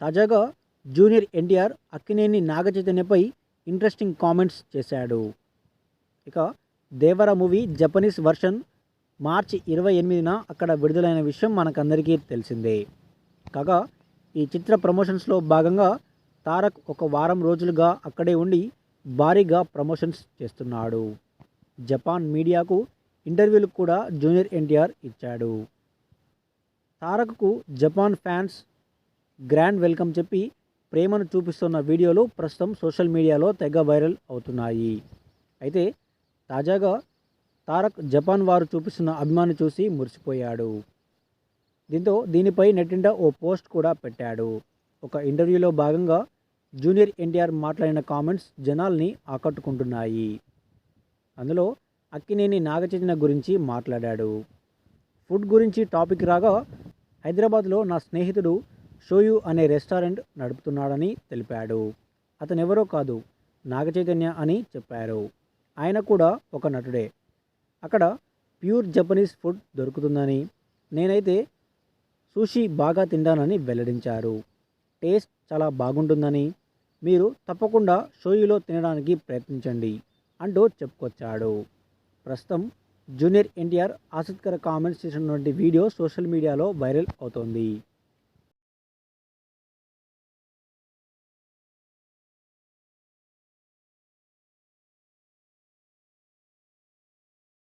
తాజాగా junior NTR Akkineni నాగచైతన్యపై interesting comments చేశాడు. ఇక Devara movie Japanese version March ఇరవై ఎనిమిదిన అక్కడ విడుదలైన విషయం మనకందరికీ తెలిసిందే. కాగా ఈ చిత్ర ప్రమోషన్స్లో భాగంగా తారక్ ఒక వారం రోజులుగా అక్కడే ఉండి భారీగా ప్రమోషన్స్ చేస్తున్నాడు. జపాన్ మీడియాకు ఇంటర్వ్యూలు కూడా జూనియర్ ఎన్టీఆర్ ఇచ్చాడు. తారక్కు జపాన్ ఫ్యాన్స్ గ్రాండ్ వెల్కమ్ చెప్పి ప్రేమను చూపిస్తున్న వీడియోలు ప్రస్తుతం సోషల్ మీడియాలో తెగ వైరల్ అవుతున్నాయి. అయితే తాజాగా తారక్ జపాన్ వారు చూపిస్తున్న అభిమాని చూసి మురిసిపోయాడు. దీంతో దీనిపై నెట్టింట ఓ పోస్ట్ కూడా పెట్టాడు. ఒక ఇంటర్వ్యూలో భాగంగా జూనియర్ ఎన్టీఆర్ మాట్లాడిన కామెంట్స్ జనాల్ని ఆకట్టుకుంటున్నాయి. అందులో అక్కినేని నాగచైతన్య గురించి మాట్లాడాడు. ఫుడ్ గురించి టాపిక్ రాగా హైదరాబాద్లో నా స్నేహితుడు షోయు అనే రెస్టారెంట్ నడుపుతున్నాడని తెలిపాడు. అతనెవరో కాదు నాగచైతన్య అని చెప్పారు. ఆయన కూడా ఒక నటుడే. అక్కడ ప్యూర్ జపనీస్ ఫుడ్ దొరుకుతుందని నేనైతే సూషీ బాగా తింటానని వెల్లడించారు. టేస్ట్ చాలా బాగుంటుందని మీరు తప్పకుండా షోయులో తినడానికి ప్రయత్నించండి అంటూ చెప్పుకొచ్చాడు. ప్రస్తుతం జూనియర్ ఎన్టీఆర్ ఆసక్తికర కామెంట్స్ చేసినటువంటి వీడియో సోషల్ మీడియాలో వైరల్ అవుతోంది.